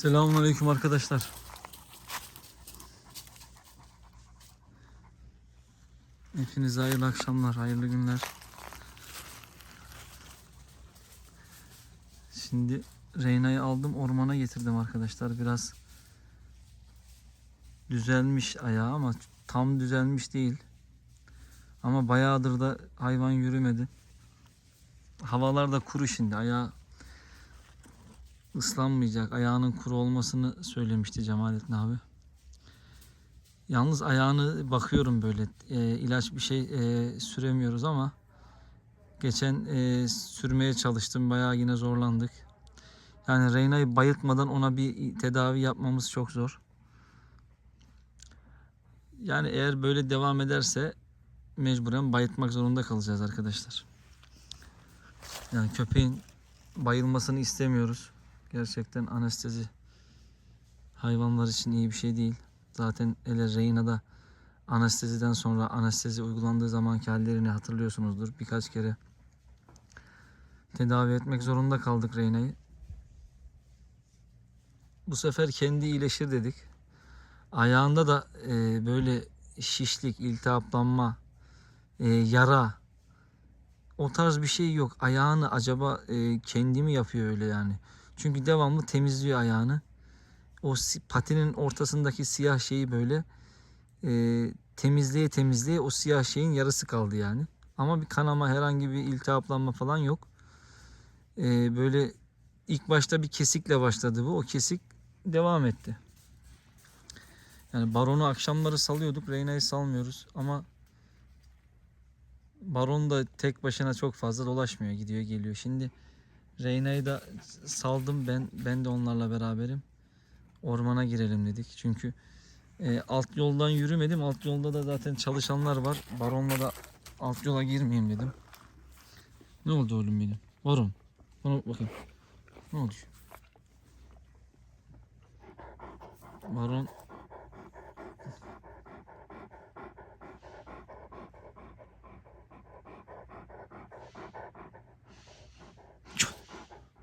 Selamünaleyküm arkadaşlar. Hepinize hayırlı akşamlar, hayırlı günler. Şimdi Reyna'yı aldım, ormana getirdim arkadaşlar. Biraz düzelmiş ayağı ama tam düzelmiş değil. Ama bayağıdır da hayvan yürümedi. Havalar da kuru şimdi. Ayağı ıslanmayacak. Ayağının kuru olmasını söylemişti Cemalettin abi. Yalnız ayağını bakıyorum böyle e, ilaç bir şey e, süremiyoruz ama geçen e, sürmeye çalıştım bayağı yine zorlandık. Yani Reyna'yı bayıltmadan ona bir tedavi yapmamız çok zor. Yani eğer böyle devam ederse mecburen bayıltmak zorunda kalacağız arkadaşlar. Yani köpeğin bayılmasını istemiyoruz. Gerçekten anestezi hayvanlar için iyi bir şey değil. Zaten ele Reyna'da anesteziden sonra anestezi uygulandığı zamanki hallerini hatırlıyorsunuzdur. Birkaç kere tedavi etmek zorunda kaldık Reyna'yı. Bu sefer kendi iyileşir dedik. Ayağında da e, böyle şişlik, iltihaplanma, e, yara o tarz bir şey yok. Ayağını acaba e, kendi mi yapıyor öyle yani? Çünkü devamlı temizliyor ayağını. O patinin ortasındaki siyah şeyi böyle e, temizleye temizleye o siyah şeyin yarısı kaldı yani. Ama bir kanama herhangi bir iltihaplanma falan yok. E, böyle ilk başta bir kesikle başladı bu. O kesik devam etti. Yani baronu akşamları salıyorduk. Reyna'yı salmıyoruz ama baron da tek başına çok fazla dolaşmıyor. Gidiyor geliyor. Şimdi Reyna'yı da saldım ben ben de onlarla beraberim. Ormana girelim dedik. Çünkü e, alt yoldan yürümedim. Alt yolda da zaten çalışanlar var. Baronla da alt yola girmeyeyim dedim. Ne oldu oğlum benim? Baron. Bana bak bakayım. Ne oldu? Baron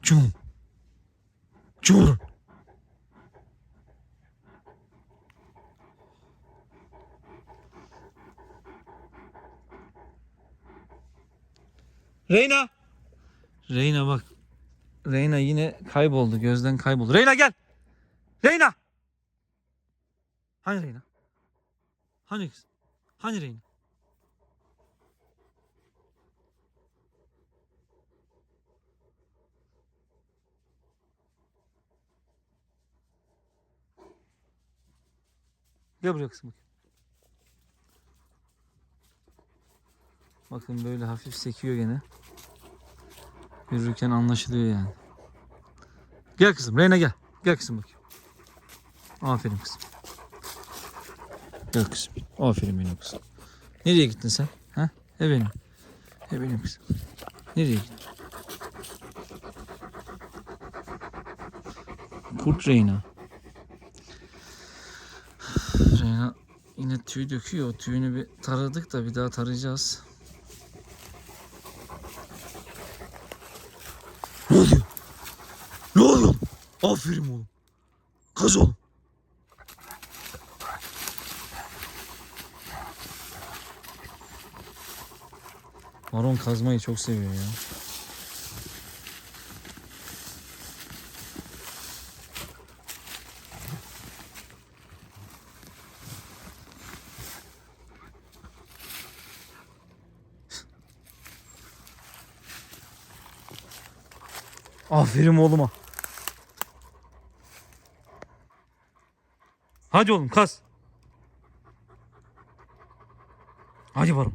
Cum. Cur. Reyna. Reyna bak. Reyna yine kayboldu. Gözden kayboldu. Reyna gel. Reyna. Hani Reyna? Hani kız? Hani Reyna? Gel buraya kızım. Bakın böyle hafif sekiyor gene. Yürürken anlaşılıyor yani. Gel kızım Reyna gel. Gel kızım bakayım. Aferin kızım. Gel kızım. Aferin benim kızım. Nereye gittin sen? Ha? He benim. He benim kızım. Nereye gittin? Kurt Reyna. Reyna yine tüy döküyor. Tüyünü bir taradık da bir daha tarayacağız. Ne oluyor? Ne oluyor? Aferin oğlum. Kaz oğlum. Baron kazmayı çok seviyor ya. Aferin oğluma. Hadi oğlum kaz. Hadi Baron.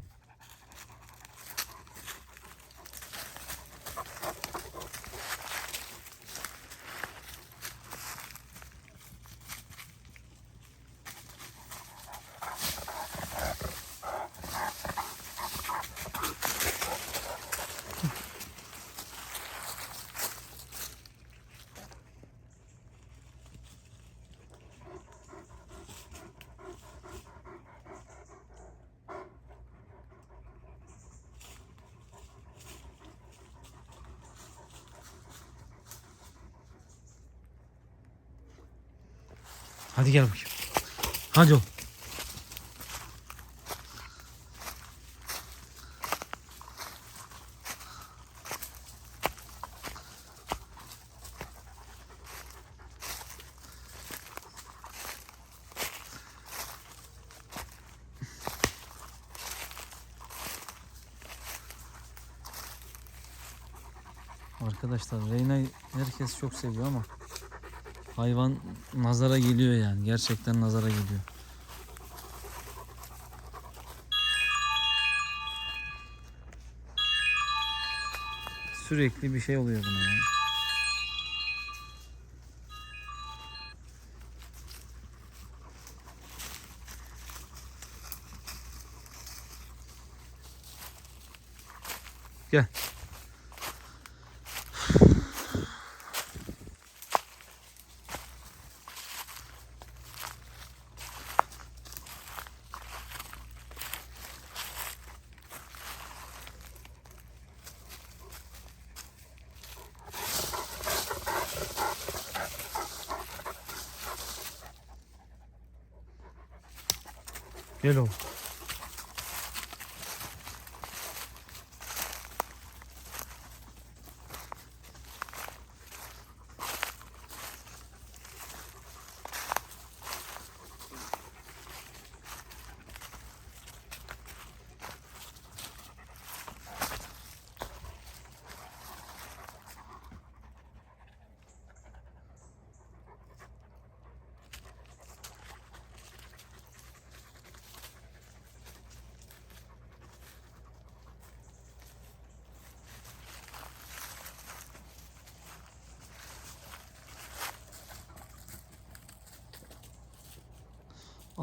Hadi gel bakayım. Hadi oğlum. Arkadaşlar Reyna'yı herkes çok seviyor ama hayvan nazara geliyor yani. Gerçekten nazara geliyor. Sürekli bir şey oluyor buna ya. Gel. Gel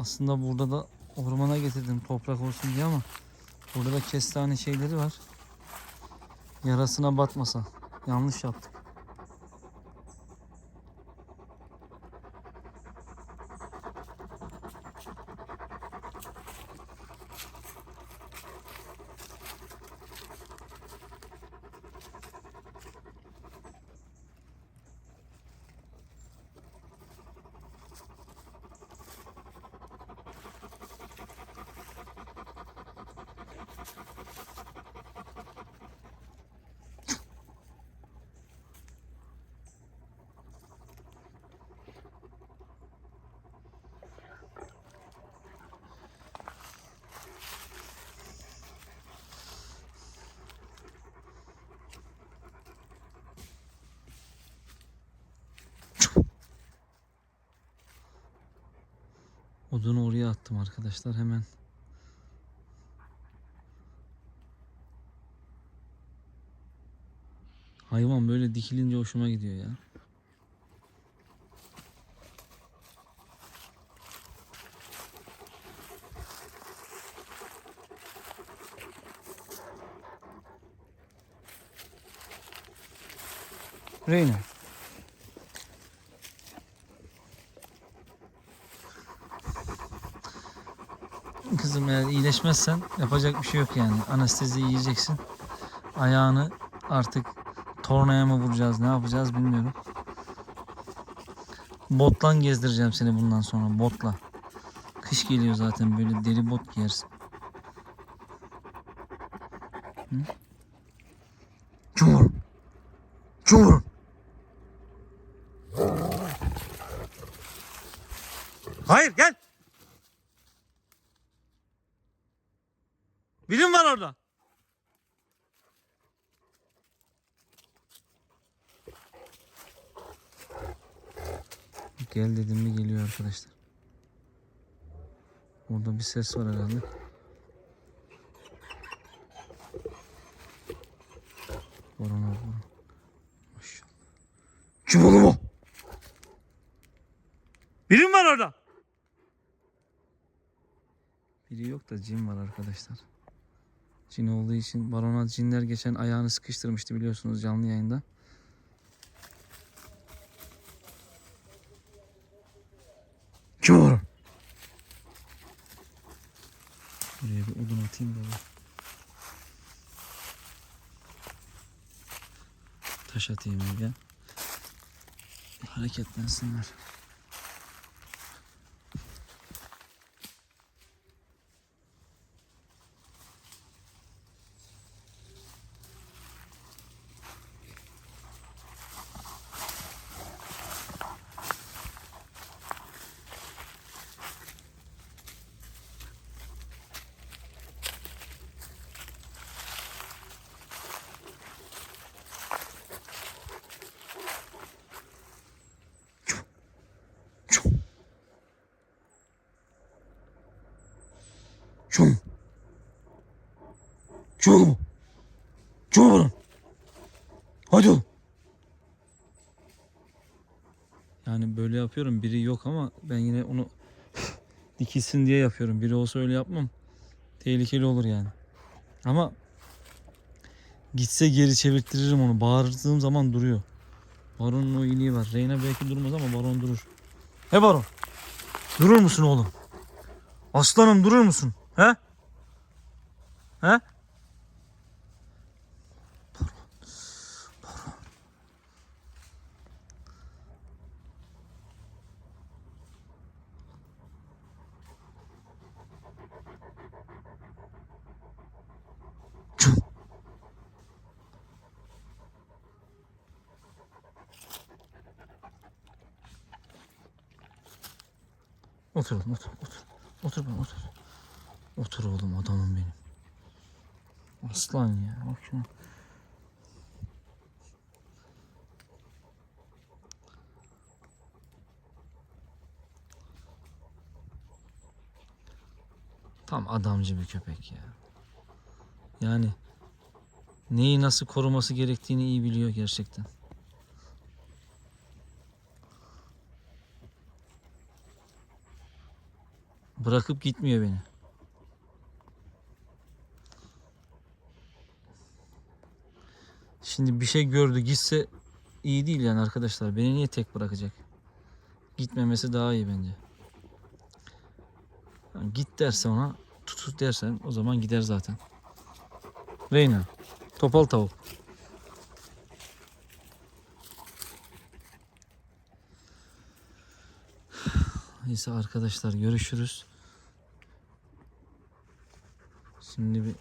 Aslında burada da ormana getirdim toprak olsun diye ama burada da kestane şeyleri var. Yarasına batmasa. Yanlış yaptık. Odunu oraya attım arkadaşlar hemen. Hayvan böyle dikilince hoşuma gidiyor ya. Reyna. Kızım eğer iyileşmezsen yapacak bir şey yok yani. Anestezi yiyeceksin. Ayağını artık tornaya mı vuracağız ne yapacağız bilmiyorum. Botla gezdireceğim seni bundan sonra botla. Kış geliyor zaten böyle deri bot giyersin. Hı? Birim var orada. Gel dedim mi geliyor arkadaşlar. Orada bir ses var herhalde. Boran abi. Boran. Maşallah. Kim oğlum o? Birim var orada. Biri yok da cin var arkadaşlar. Cin olduğu için barona cinler geçen ayağını sıkıştırmıştı biliyorsunuz canlı yayında. Kim var? Buraya bir odun atayım baba. Taş atayım ya. Hareketlensinler. Çık mı? Çık buradan. Hadi oğlum. Yani böyle yapıyorum. Biri yok ama ben yine onu dikilsin diye yapıyorum. Biri olsa öyle yapmam. Tehlikeli olur yani. Ama gitse geri çevirttiririm onu. Bağırdığım zaman duruyor. Baron'un o iyiliği var. Reyna belki durmaz ama Baron durur. He Baron. Durur musun oğlum? Aslanım durur musun? He? He? Otur oğlum otur otur. Otur ben otur. Otur oğlum adamım benim. Aslan ya bak şuna. Tam adamcı bir köpek ya. Yani neyi nasıl koruması gerektiğini iyi biliyor gerçekten. Bırakıp gitmiyor beni. Şimdi bir şey gördü gitse iyi değil yani arkadaşlar. Beni niye tek bırakacak? Gitmemesi daha iyi bence. Yani git derse ona tut dersen o zaman gider zaten. Reyna. Topal tavuk. Neyse arkadaşlar görüşürüz. Şimdi bir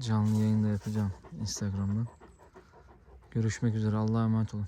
canlı yayında yapacağım Instagram'dan. Görüşmek üzere. Allah'a emanet olun.